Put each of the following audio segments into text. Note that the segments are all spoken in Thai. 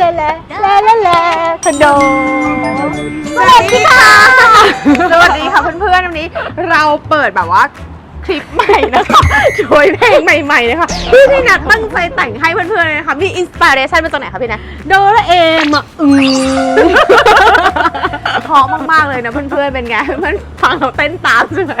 ลาลาลาลาลาคอนโดสวัสดีค่ะ สวัสดีค่ะเพื่อนๆวันนี้เราเปิดแบบว่า คลิปใหม่นะคะโดยเพลงใหม่ๆเลยค่ะที่พี่นัทตั้งใจแต่งให้เพื่อนๆเลยนะคะมีอินสปิเรชันมาจากไหนคะพี่นัทโดราเอมอะอืมเพราะมากๆเลยนะเพื่อนๆเป็นไงเพื่อนฟังเราเต้นตามใช่ไหม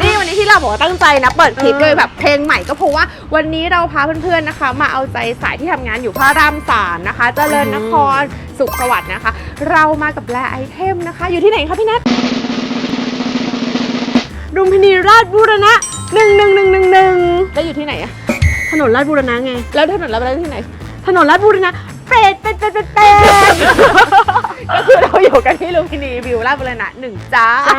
นี่วันนี้ที่เราบอกว่าตั้งใจนะเปิดคลิปเลยแบบเพลงใหม่ก็เพราะว่าวันนี้เราพาเพื่อนๆนะคะ มาเอาใจสายที่ทำงานอยู่พระรามสามนะคะเจริญนครสุขสวัสดิ์นะคะ เรามากับแลไอเทมนะคะ อยู่ที่ไหนคะพี่นัท รุมพินีราชบูรณะหนึ่งหนึ่งหนึ่งหนึ่งหนึ่งแล้วอยู่ที่ไหนอะถนนราชบูรณะไง แล้วถนนเราไปที่ไหน ถนนราชบูรณะเป็ดเป็ดเป็ดเป็ดเป็ดก็คือเราอยู่กันที่ลุมพินีวิวลาดบุรณะหนึ่งจ้าจ้า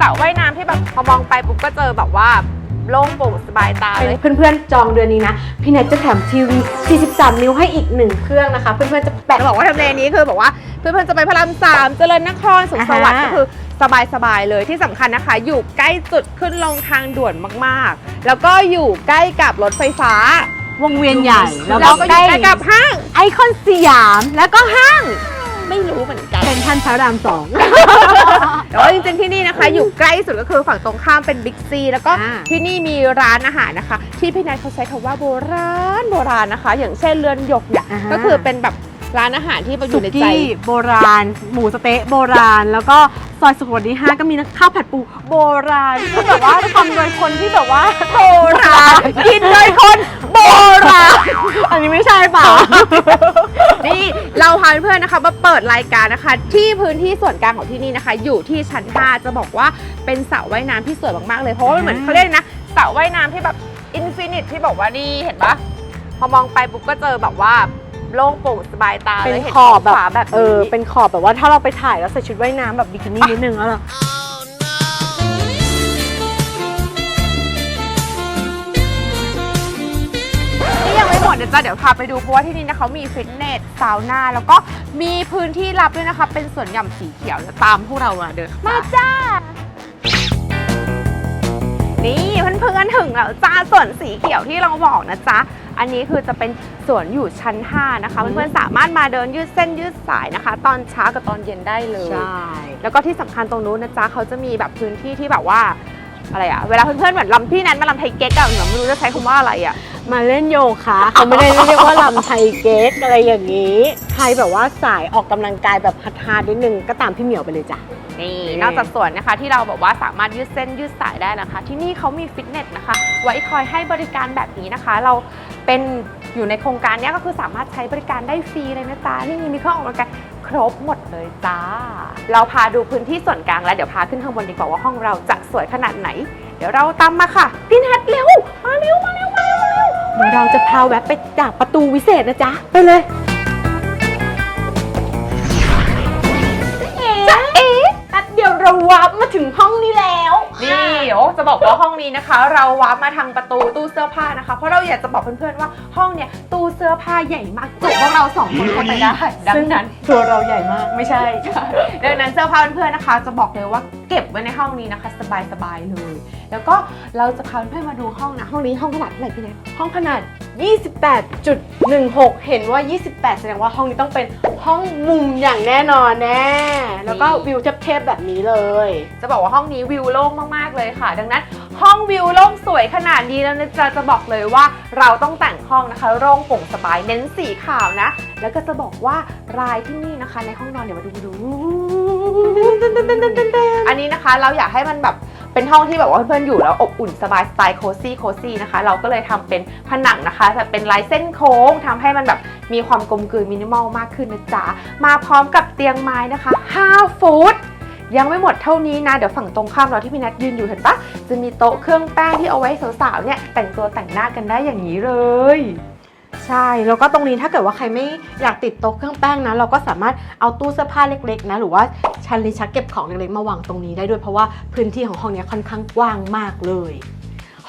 สระว่ายน้ำที่แบบพอมองไปปุ๊บก็เจอแบบว่า โล่งโปร่งสบายตาเลย เพื่อนๆจองเดือนนี้นะ พี่แนทจะแถมทีวี 43 นิ้วให้อีกหนึ่งเครื่องนะคะ เพื่อนๆจะแปะแต่บอกว่าทำเลนี้คือบอกว่าเพื่อนๆจะไปพระรามสามเจริญนครสุขสวัสดิ์อ่าฮะก็คือสบายๆเลยที่สำคัญนะคะ อยู่ใกล้จุดขึ้นลงทางด่วนมากๆ แล้วก็อยู่ใกล้กับรถไฟฟ้าวงเวียนใหญ่แล้แล้ววก็ก็อยู่ใกล้ใกล้กับห้างไอคอนสยามแล้วก็ห้าง ไม่รู้เหมือนกันเซ็นทรัลพระรามสอง แต่ว่าจริงๆที่นี่นะคะ อยู่ใกล้สุดก็คือฝั่งตรงข้ามเป็นบิ๊กซีแล้วก็อ่า ที่นี่มีร้านอาหารนะคะ ที่พี่นายเขาใช้คำว่าโบราณโบราณนะคะ อย่างเช่นเรือนหยกเนี่ยอ่าฮะก็คือเป็นแบบร้านอาหารที่อสุยู่ในใจ กี้โบราณ หมูสะเต๊ะโบราณ แล้วก็ซอยสุขสวัสดิ์ห้าก็มีข้าวผัดปูโบราณที่แบบว่าทำโดยคนที่แบบว่าโบราณกินโดยคนโบราณอันนี้ไม่ใช่เปล่า นี่เราพาเพื่อนๆนะคะมาเปิดรายการนะคะ ที่พื้นที่ส่วนกลางของที่นี่นะคะ อยู่ที่ชั้น 5 จะบอกว่าเป็นสระว่ายน้ำที่สวยมากๆเลยเพราะว่ามันเหมือนอ่าเขาเรียกนะสระว่ายน้ำที่แบบอินฟินิตที่บอกว่านี่เห็นปะพอมองไปปุ๊บก็เจอแบบว่าโล่งโปร่งสบายตาเป็นเลยเห็นขอบแบบฟ้าแบบเออนี้เป็นขอบแบบว่าถ้าเราไปถ่ายแล้วใส่ชุดว่ายน้ำแบบบิกินี่นิดนึงแล้วล่ะ เดี๋ยวจ้ะเดี๋ยวพาไปดูเพราะว่าที่นี่นะเขามีฟิตเนสซาวน่าแล้วก็มีพื้นที่รับด้วยนะคะ เป็นสวนหย่อมสีเขียวเดี๋ยวตามพวกเรามาเดินมาจ้า นี่เพื่อนๆถึงแล้วจ้าสวนสีเขียวที่เราบอกนะจ๊ะอันนี้คือจะเป็นสวนอยู่ชั้น 5 นะคะอืมเพื่อนๆสามารถมาเดินยืดเส้นยืดสายนะคะ ตอนเช้ากับตอนเย็นได้เลยใช่แล้วก็ที่สำคัญตรงนู้นนะจ๊ะเขาจะมีแบบพื้นที่ที่แบบว่า อะไรอะเวลาเพื่อนๆเหมือนลำพี่นั้นมาลำไทยเก๊กอะเหมือนไม่รู้จะใช้คำว่าอะไรอะ มาเล่นโยคะเขาไม่ได้เรียกว่าลำไทยเก๊กอะไรอย่างนี้ ใครแบบว่าสายออกกำลังกายแบบฮาร์ดๆนิดนึงก็ตามพี่เหมียวไปเลยจ้ะ นี่นี่นอกจากสวนนะคะที่เราแบบว่าสามารถยืดเส้นยืดสายได้นะคะ ที่นี่เขามีฟิตเนสนะคะ ไว้คอยให้บริการแบบนี้นะคะ เราเป็นอยู่ในโครงการเนี้ยก็คือสามารถใช้บริการได้ฟรีเลยนะจ๊ะนี่มีเครื่องออกกำลังกาย ครบหมดเลยจ้า เราพาดูพื้นที่ส่วนกลางแล้วเดี๋ยวพาขึ้นข้างบนดีกว่าว่าห้องเราจะสวยขนาดไหน เดี๋ยวเราตามมาค่ะ พี่นัทเร็ว มาเร็ว มาเร็ว มาเร็วมาเร็วเดี๋ยวเราจะพาแวะไปจากประตูวิเศษนะจ๊ะ ไปเลยจ๊ะเอ๋แป๊บเดียวเราวับมาถึงห้องนี้แล้ว นี่โอ้จะบอกว่าห้องนี้นะคะ เราวาร์ปมาทางประตูตู้เสื้อผ้านะคะ เพราะเราอยากจะบอกเพื่อนๆว่าห้องเนี่ยตู้เสื้อผ้าใหญ่มากจุพวกเราสองคนเข้าไปได้ดังนั้นตัวเราใหญ่มากไม่ใช่ดังนั้นเสื้อผ้าเพื่อนๆนะคะ จะบอกเลยว่าเก็บไว้ในห้องนี้นะคะ สบายๆเลย แล้วก็เราจะพาเพื่อนๆมาดูห้องนะห้องนี้ห้องขนาดเท่าไหร่พี่แนทห้องขนาด 28.16 เห็นว่า 28 แสดงว่าห้องนี้ต้องเป็นห้องมุมอย่างแน่นอนแน่ แล้วก็วิวเทพๆแบบนี้เลย จะบอกว่าห้องนี้วิวโล่งมากๆเลยค่ะ ดังนั้นห้องวิวโล่งสวยขนาดนี้แล้วนะจ๊ะจะบอกเลยว่าเราต้องแต่งห้องนะคะ โล่งโปร่งสบายเน้นสีขาวนะ แล้วก็จะบอกว่ารายที่นี่นะคะ ในห้องนอนเดี๋ยวมาดูมาดูอันนี้นะคะเราอยากให้มันแบบ เป็นห้องที่แบบว่าเพื่อนๆอยู่แล้วอบอุ่นสบายสไตล์โคซี่โคซี่นะคะ เราก็เลยทำเป็นผนังนะคะแบบเป็นลายเส้นโค้งทำให้มันแบบมีความกลมกลืนมินิมอลมากขึ้นนะจ๊ะมาพร้อมกับเตียงไม้นะคะ5ฟุตยังไม่หมดเท่านี้นะ เดี๋ยวฝั่งตรงข้ามเราที่พี่นัทยืนอยู่เห็นปะจะมีโต๊ะเครื่องแป้งที่เอาไว้สาวๆเนี่ยแต่งตัวแต่งหน้ากันได้อย่างนี้เลย ใช่ แล้วก็ตรงนี้ถ้าเกิดว่าใครไม่อยากติดโต๊ะเครื่องแป้งนะ เราก็สามารถเอาตู้เสื้อผ้าเล็กๆนะ หรือว่าชั้นลิชักเก็บของเล็กๆมาวางตรงนี้ได้ด้วยเพราะว่าพื้นที่ของห้องนี้ค่อนข้างกว้างมากเลย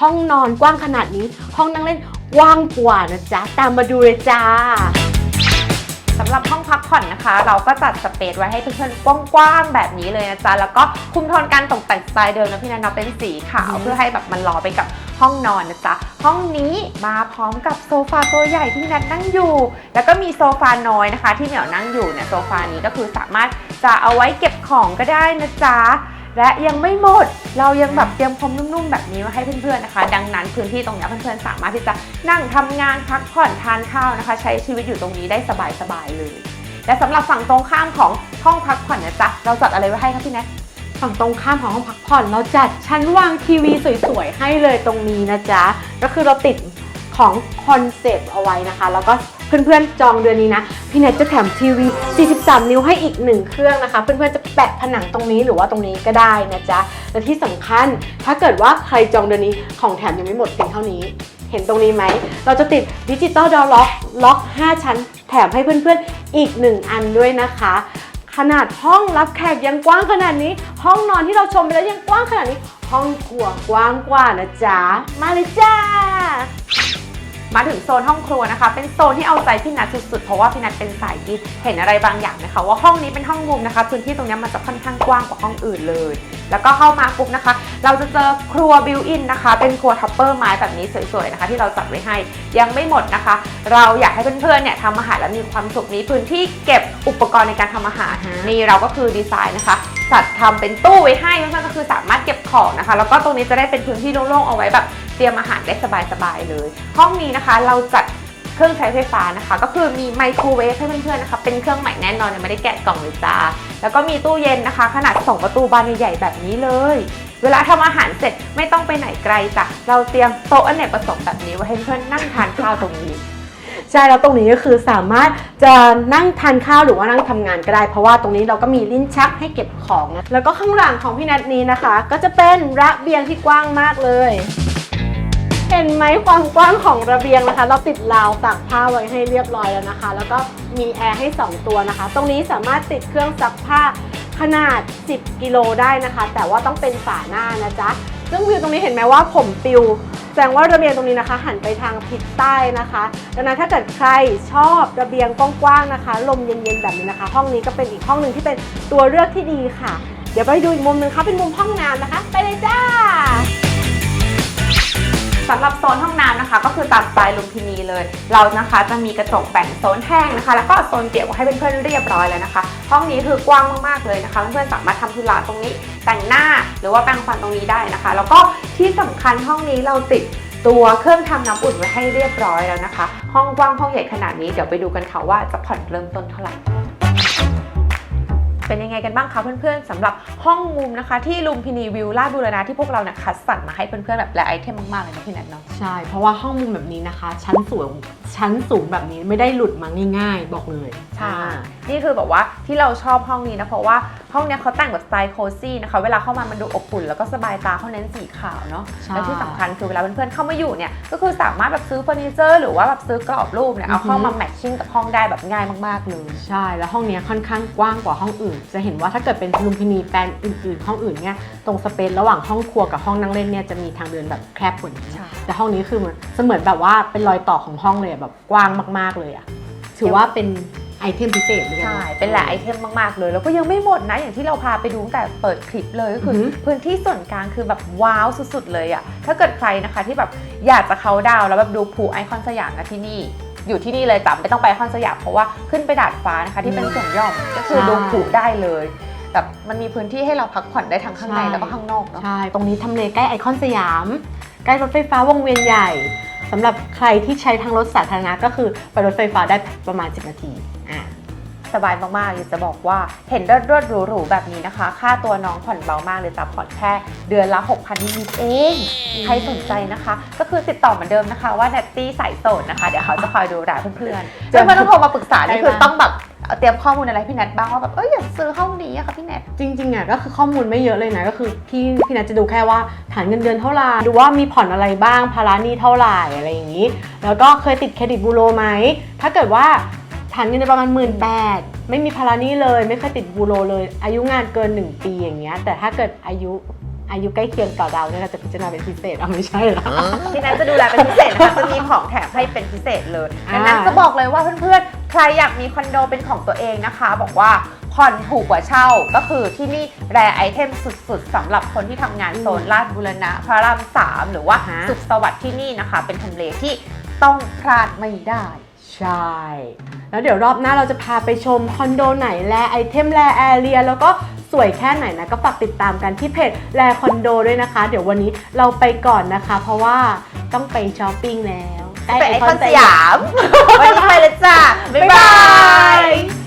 ห้องนอนกว้างขนาดนี้ ห้องนั่งเล่นกว้างกว่านะจ๊ะ ตามมาดูเลยจ้าำหรับห้องพักผ่อนนะคะ เราก็จัดสเปซไว้ให้เพื่อนๆกว้างๆแบบนี้เลยนะจ๊ะแล้วก็คุมโทนการตกแต่งสไตล์เดิมนะพี่นันเนาะเป็นสีขาวอืมเพื่อให้แบบมันล้อไปกับห้องนอนนะจ๊ะห้องนี้มาพร้อมกับโซฟาตัวใหญ่ที่พี่นัทนั่งอยู่ แล้วก็มีโซฟาน้อยนะคะ ที่เหมียวนั่งอยู่เนี่ยโซฟานี้ก็คือสามารถจะเอาไว้เก็บของก็ได้นะจ๊ะ และยังไม่หมด เรายังแบบเตรียมพรมนุ่มๆแบบนี้มาให้เพื่อนๆนะคะ ดังนั้นพื้นที่ตรงนี้เพื่อนๆสามารถที่จะนั่งทำงานพักผ่อนทานข้าวนะคะ ใช้ชีวิตอยู่ตรงนี้ได้สบายๆเลย และสำหรับฝั่งตรงข้ามของห้องพักผ่อนนะจ๊ะเราจัดอะไรไว้ให้คะพี่แนทฝั่งตรงข้ามของห้องพักผ่อนเราจัดชั้นวางทีวีสวยๆให้เลยตรงนี้นะจ๊ะก็คือเราติดของคอนเซปต์เอาไว้นะคะ แล้วก็ เพื่อนๆจองเดือนนี้นะพี่เน็ตจะแถมทีวี 43 นิ้วให้อีกหนึ่งเครื่องนะคะ เพื่อนๆจะแปะผนังตรงนี้หรือว่าตรงนี้ก็ได้นะจ๊ะและที่สำคัญถ้าเกิดว่าใครจองเดือนนี้ของแถมยังไม่หมดเพียงเท่านี้ เห็นตรงนี้ไหม เราจะติดดิจิตอลดอล็อกล็อก 5 ชั้น แถมให้เพื่อนๆอีก 1 อันด้วยนะคะขนาดห้องรับแขกยังกว้างขนาดนี้ ห้องนอนที่เราชมไปแล้วยังกว้างขนาดนี้ ห้องครัวกว้างกว่านะจ๊ะ มาเลยจ้า มาถึงโซนห้องครัวนะคะ เป็นโซนที่เอาใจพี่นัทสุดๆ เพราะว่าพี่นัทเป็นสายกินเห็นอะไรบางอย่างไหมคะ ว่าห้องนี้เป็นห้องมุมนะคะ พื้นที่ตรงเนี้ยมันจะค่อนข้างกว้างกว่าห้องอื่นเลย แล้วก็เข้ามาปุ๊บนะคะ เราจะเจอครัวบิวอินนะคะ เป็นครัวทัพเปอร์ไม้แบบนี้สวยๆนะคะ ที่เราจัดไว้ให้ยังไม่หมดนะคะ เราอยากให้เพื่อนๆเนี่ยทำอาหารแล้วมีความสุขมีพื้นที่เก็บอุปกรณ์ในการทำอาหารอ่าฮะนี่เราก็คือดีไซน์นะคะ จัดทำเป็นตู้ไว้ให้เพื่อนๆก็คือสามารถเก็บของนะคะ แล้วก็ตรงนี้จะได้เป็นพื้นที่โล่งๆเอาไว้แบบเตรียมอาหารได้สบายๆเลย ห้องนี้นะคะเราจัดเครื่องใช้ไฟฟ้านะคะ ก็คือมีไมโครเวฟให้เพื่อนๆนะคะเป็นเครื่องใหม่แน่นอนยังไม่ได้แกะกล่องเลยจ้าแล้วก็มีตู้เย็นนะคะ ขนาด 2 ประตูบานใหญ่ๆแบบนี้เลย เวลาทำอาหารเสร็จไม่ต้องไปไหนไกลจ้ะเราเตรียมโต๊ะอเนกประสงค์แบบนี้ไว้ให้เพื่อนนั่งทานข้าวตรงนี้ ใช่แล้วตรงนี้ก็คือสามารถจะนั่งทานข้าวหรือว่านั่งทำงานก็ได้ เพราะว่าตรงนี้เราก็มีลิ้นชักให้เก็บของนะแล้วก็ข้างหลังของพี่นัทนี้นะคะ ก็จะเป็นระเบียงที่กว้างมากเลยเห็นไหมความกว้างของระเบียงนะคะ เราติดราวตากผ้าไว้ให้เรียบร้อยแล้วนะคะ แล้วก็มีแอร์ให้ 2 ตัวนะคะ ตรงนี้สามารถติดเครื่องซักผ้าขนาด 10 กิโลได้นะคะ แต่ว่าต้องเป็นฝาหน้านะจ๊ะซึ่งวิวตรงนี้เห็นไหมว่าผมปิว สดงว่าระเบียงตรงนี้นะคะ หันไปทางทิศใต้นะคะดังนั้นถ้าเกิดใครชอบระเบียงกว้างๆนะคะ ลมเย็นๆแบบนี้นะคะ ห้องนี้ก็เป็นอีกห้องหนึ่งที่เป็นตัวเลือกที่ดีค่ะ เดี๋ยวไปดูอีกมุมหนึ่งค่ะเป็นมุมห้องน้ำนะคะ ไปเลยจ้า สำหรับโซนห้องน้ำนะคะ ก็คือตามสไตล์ลุมพินีเลย เรานะคะจะมีกระจกแบ่งโซนแห้งนะคะ แล้วก็โซนเปียกไว้ให้เพื่อนๆเรียบร้อยแล้วนะคะ ห้องนี้คือกว้างมากๆเลยนะคะเพื่อนๆสามารถทำธุระตรงนี้แต่งหน้าหรือว่าแปรงฟันตรงนี้ได้นะคะ แล้วก็ที่สำคัญห้องนี้เราติดตัวเครื่องทำน้ำอุ่นไว้ให้เรียบร้อยแล้วนะคะ ห้องกว้างห้องใหญ่ขนาดนี้เดี๋ยวไปดูกันค่ะว่าจะผ่อนเริ่มต้นเท่าไหร่ เป็นยังไงกันบ้างคะเพื่อนๆสำหรับห้องมุมนะคะ ที่ลุมพินีวิวลาดบูรณะที่พวกเราเนี่ยคัดสรรมาให้เพื่อนๆแบบและไอเทมมากๆเลยนะพี่แนทเนาะใช่ เพราะว่าห้องมุมแบบนี้นะคะ ชั้นสูงชั้นสูงแบบนี้ไม่ได้หลุดมาง่าย ๆ บอกเลยใช่อ่า นี่คือแบบว่าที่เราชอบห้องนี้นะเพราะว่าห้องเนี้ยเขาแต่งแบบสไตล์โคซี่นะคะเวลาเข้ามามันดูอบอุ่นแล้วก็สบายตาเขาเน้นสีขาวเนาะใช่ และที่สำคัญคือเวลาเพื่อนๆเข้ามาอยู่เนี่ยก็คือสามารถแบบซื้อเฟอร์นิเจอร์หรือว่าแบบซื้อกรอบรูปเนี่ยเอาเข้ามาแมทชิ่งกับห้องได้แบบง่ายมากๆเลย ใช่ แล้วห้องเนี้ยค่อนข้างกว้างกว่าห้องอื่น จะเห็นว่าถ้าเกิดเป็นลุมพินีแปลนอื่นๆ ห้องอื่นเนี่ยตรงสเปซระหว่างห้องครัวกับห้องนั่งเล่นเนี่ยจะมีทางเดินแบบแคบกว่านี้ใช่ แต่ห้องนี้คือเหมือนเสมือนแบบว่าเป็นรอยต่อของห้องเลยอะแบบกว้างมากๆเลยอะถือว่าเป็น ไอเทมพิเศษเลยใช่ เป็นแหละไอเทมมากๆเลย แล้วก็ยังไม่หมดนะ อย่างที่เราพาไปดูตั้งแต่เปิดคลิปเลยก็คืออพื้นที่ส่วนกลางคือแบบว้าวสุดๆเลยอะถ้าเกิดใครนะคะที่แบบอยากจะเขาน์ดาวน์แล้วแบบดูภูไอคอนสยามนะที่นี่อยู่ที่นี่เลยจ้ะไม่ต้องไปไอคอนสยามเพราะว่าขึ้นไปดาดฟ้านะคะ ที่เป็นส่วนย่อมก็คือดูภูได้เลยแบบมันมีพื้นที่ให้เราพักผ่อนได้ทั้งข้างในแล้วก็ข้างนอกเนาะใช่ ตรงนี้ทำเลใกล้ไอคอนสยาม ใกล้รถไฟฟ้าวงเวียนใหญ่สำหรับใครที่ใช้ทางรถสาธารณะก็คือไปรถไฟฟ้าได้ประมาณ 10 นาที อะสบายมากๆอยากจะบอกว่าเห็นเลิศๆหรูๆแบบนี้นะคะ ค่าตัวน้องผ่อนเบามากเลยจ้ะผ่อนแค่เดือนละ 6,000นิดๆเอง ใครสนใจนะคะ ก็คือติดต่อเหมือนเดิมนะคะว่า n นตตี้สายโสดนะคะ เดี๋ยวเขาจะคอยดูแลเพื่อนๆจะเพื่อนๆต้องโทรมาปรึกษานี่ได้คือมาต้องแบบเอาเตรียมข้อมูลอะไรให้พี่แนทบ้างว่าแบบเอ้ยอยากซื้อห้องนี้อะค่ะพี่แนทจริงๆอะก็คือข้อมูลไม่เยอะเลยนะก็คือพี่พี่นัทจะดูแค่ว่าฐานเงินเดือนเท่าไหร่ดูว่ามีผ่อนอะไรบ้างภาระหนี้เท่าไหร่อะไรอย่างนี้ แล้วก็เคยติดเครดิตบูโรไหมถ้าเกิดว่าฐา นเงินเดือนประมาณหมื่นแปดไม่มีภาระหนี้เลย ไม่เคยติดบูโรเลย อายุงานเกิน 1 ปีอย่างเงี้ย แต่ถ้าเกิดอายุอายุใกล้เคียงกับเราเนี่ยเราจะพิจารณาเป็นพิเศษเอาไม่ใช่เหรอ ที่นั้นจะดูแลเป็นพิเศษนะคะจะมีของแถมให้เป็นพิเศษเลยอ่าดังนั้นจะบอกเลยว่าเพื่อนๆ ใครอยากมีคอนโดเป็นของตัวเองนะคะ บอกว่าผ่อนถูกกว่าเช่า ก็คือที่นี่แรไอเทมสุดๆสำหรับคนที่ทำงานโซนลาดบุรณะพระรามสามหรือว่าฮะสุขสวัสดิ์ที่นี่นะคะ เป็นทำเลที่ต้องพลาดไม่ได้ ใช่ แล้วเดี๋ยวรอบหน้าเราจะพาไปชมคอนโดไหนแลไอเทมแลแอเรียแล้วก็สวยแค่ไหนนะ ก็ฝากติดตามกันที่เพจแลคอนโดด้วยนะคะ เดี๋ยววันนี้เราไปก่อนนะคะ เพราะว่าต้องไปช้อปปิ้งแล้วใกล้ไปไอคอนสสยาม วันนี้ไปเลยจ้ะบ๊ายบาย